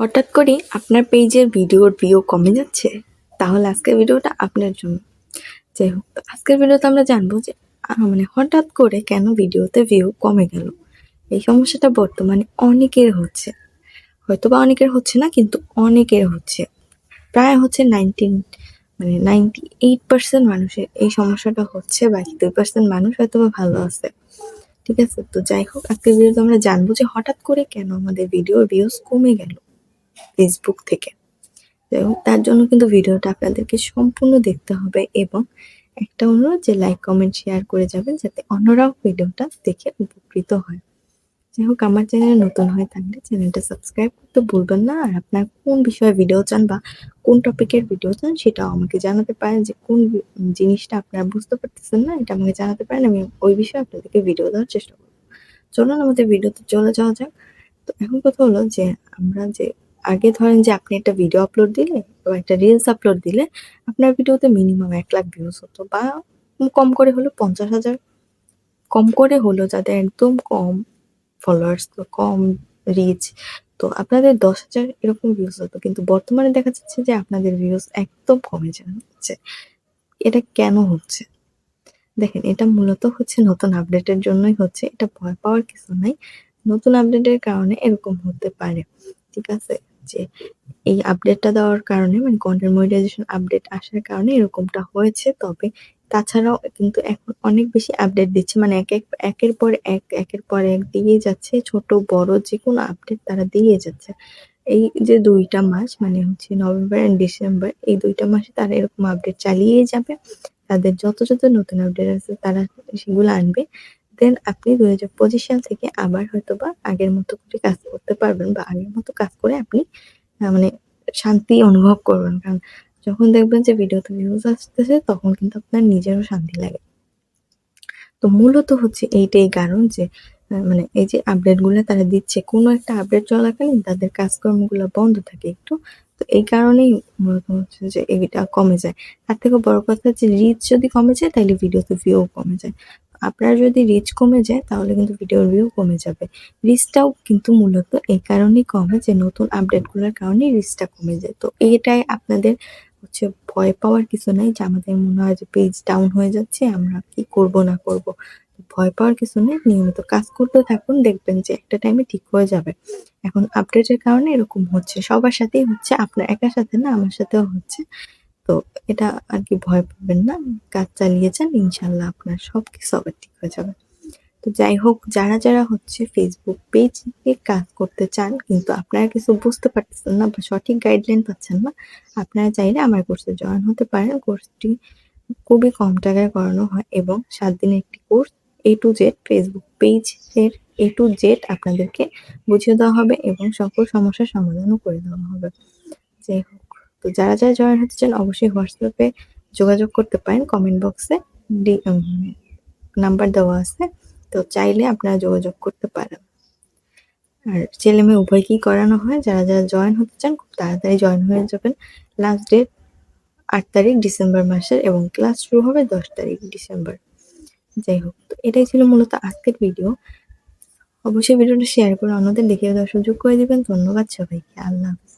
হঠাৎ করে আপনার পেজের ভিডিওর ভিউ কমে যাচ্ছে, তাহলে আজকের ভিডিওটা আপনার জন্য। যাই হোক আজকের ভিডিওতে আমরা জানব যে মানে হঠাৎ করে কেন ভিডিওতে ভিউ কমে গেল? এই সমস্যাটা বর্তমানে অনেকের হচ্ছে। হয়তো বা অনেকের হচ্ছে না, কিন্তু অনেকের হচ্ছে। প্রায় হচ্ছে নাইনটিন মানে নাইনটি এইট পার্সেন্ট মানুষের এই সমস্যাটা হচ্ছে, বাকি দুই পার্সেন্ট মানুষ হয়তো বা ভালো আছে। ঠিক আছে? তো যাই হোক, আজকের ভিডিওতে আমরা জানব যে হঠাৎ করে কেন আমাদের ভিডিওর ভিউজ কমে গেল। ফেসবুক থেকে। হোক তার জন্য কিন্তু ভিডিওটা আপনাদেরকে সম্পূর্ণ দেখতে হবে এবং একটা অনুরোধ যে লাইক কমেন্ট শেয়ার করে যাবেন যাতে অন্যরাও ভিডিওটা দেখে উপকৃত হয়। যাই হোক, আমার চ্যানেলে নতুন হয়ে থাকলে চ্যানেলটা সাবস্ক্রাইব করতে ভুলবেন না। আর আপনার কোন বিষয়ে ভিডিও চান বা কোন টপিকের ভিডিও চান সেটাও আমাকে জানাতে পারেন যে কোন জিনিসটা আপনারা বুঝতে পারতেছেন না এটা আমাকে জানাতে পারেন, আমি ওই বিষয়ে আপনাদেরকে ভিডিও দেওয়ার চেষ্টা করব। চলুন আমাদের ভিডিওতে চলে যাওয়া যাক। তো এখন কথা হলো যে আমরা যে আগে ধরেন যে আপনি একটা ভিডিও আপলোড দিলে বা একটা রিলস আপলোড দিলে, আপনার ভিডিওতে মিনিমাম এক লাখ ভিউজ হতো বা কম করে হলো পঞ্চাশ হাজার। কম করে হলো যাদের একদম কম ফলোয়ার্স তো কম রিচ তো আপনাদের দশ হাজার এরকম ভিউজ হতো। কিন্তু বর্তমানে দেখা যাচ্ছে যে আপনাদের ভিউজ একদম কমে যাচ্ছে। এটা কেন হচ্ছে? দেখেন, এটা মূলত হচ্ছে নতুন আপডেটের জন্যই হচ্ছে। এটা ভয় পাওয়ার কিছু নাই। নতুন আপডেটের কারণে এরকম হতে পারে। ঠিক আছে? যে এই আপডেটটা দেওয়ার কারণে মানে কন্টেন্ট মনিটাইজেশন আপডেট আসার কারণে এরকমটা হয়েছে। তবে তাছাড়াও কিন্তু এখন অনেক বেশি আপডেট দিচ্ছে। মানে এক এক, একের পর এক, একের পর এক দিয়ে যাচ্ছে। ছোট, বড় যে কোনো আপডেট তারা দিয়ে যাচ্ছে। এই যে দুইটা মাস মানে হচ্ছে নভেম্বর অ্যান্ড ডিসেম্বর এই দুইটা মাসে তারা এরকম আপডেট চালিয়ে যাবে। তাদের যত যত নতুন আপডেট আছে তারা সেগুলো আনবে। দেন আপনি দুই হাজার পঁচিশ সাল থেকে আবার হয়তো বা আগের মতো করে কাজ করতে পারবেন বা আগের মতো কাজ করে আপনি মানে শান্তি অনুভব করবেন। কারণ যখন দেখবেন যে ভিডিওতে ভিউজ আসতেছে, তখন কিন্তু আপনার নিজেরও শান্তি লাগে। তো মূলত হচ্ছে এইটাই কারণ যে মানে এই যে আপডেটগুলো তারা দিচ্ছে, কোনো একটা আপডেট চলাকালীন তাদের কাজকর্মগুলো বন্ধ থাকে একটু। তো এই কারণেই মূলত হচ্ছে যে এইটা কমে যায়। তার থেকে বড় কথা যে রিচ যদি কমে যায়, তাহলে ভিডিওতে ভিউ কমে যায়। আপনার যদি রিচ কমে যায়, তাহলে কিন্তু ভিডিওর ভিউ কমে যাবে। রিচটাও কিন্তু মূলত এই কারণেই কমে যে নতুন আপডেটগুলোর কারণে রিচটা কমে যায়। তো এটাই আপনাদের হচ্ছে ভয় পাওয়ার কিছু নাই যে আমাদের মনে হয় যে পেজ ডাউন হয়ে যাচ্ছে, আমরা কি করব, না করব। ভয় পাওয়ার কিছু নেই, নিয়মিত কাজ করতে থাকুন, দেখবেন যে একটা টাইমে ঠিক হয়ে যাবে। এখন আপডেটের কারণে এরকম হচ্ছে। সবার সাথেই হচ্ছে, আপনার একার সাথে না, আমার সাথেও হচ্ছে। তো এটা আর কি ভয় পাবেন না। কাজ চালিয়ে যান ইনশাল্লাহ আপনার সব কিছু আবার ঠিক হয়ে যাবে। তো যাই হোক, যারা যারা হচ্ছে ফেসবুক পেজ পেজে কাজ করতে চান, কিন্তু আপনারা কিছু বুঝতে পারতেছেন না বা সঠিক গাইডলাইন পাচ্ছেন না, আপনারা চাইলে আমার কোর্সে জয়েন হতে পারেন। কোর্সটি খুবই কম টাকায় করানো হয় এবং সাত দিনের একটি course A to Z Facebook পেজের এ টু জেড আপনাদেরকে বুঝিয়ে দেওয়া হবে এবং সকল সমস্যার সমাধানও করে দেওয়া হবে। যাই হোক তো যারা যারা জয়েন হতে চান, অবশ্যই হোয়াটসঅ্যাপে যোগাযোগ করতে পারেন। কমেন্ট বক্সে নাম্বার দেওয়া আছে। তো চাইলে আপনারা যোগাযোগ করতে পারেন। আর ছেলে মেয়ে উভয়কেই করানো হয়? যারা যারা জয়েন হতে চান, খুব তাড়াতাড়ি জয়েন হয়ে যাবেন। লাস্ট ডেট আট তারিখ ডিসেম্বর মাসের এবং ক্লাস শুরু হবে দশ তারিখ ডিসেম্বর। যাই হোক, তো এটাই ছিল মূলত আজকের ভিডিও অবশ্যই ভিডিওটা শেয়ার করে অন্যদের দেখে দেওয়ার সুযোগ করে দিবেন। ধন্যবাদ সবাইকে। আল্লাহ হাফিজ।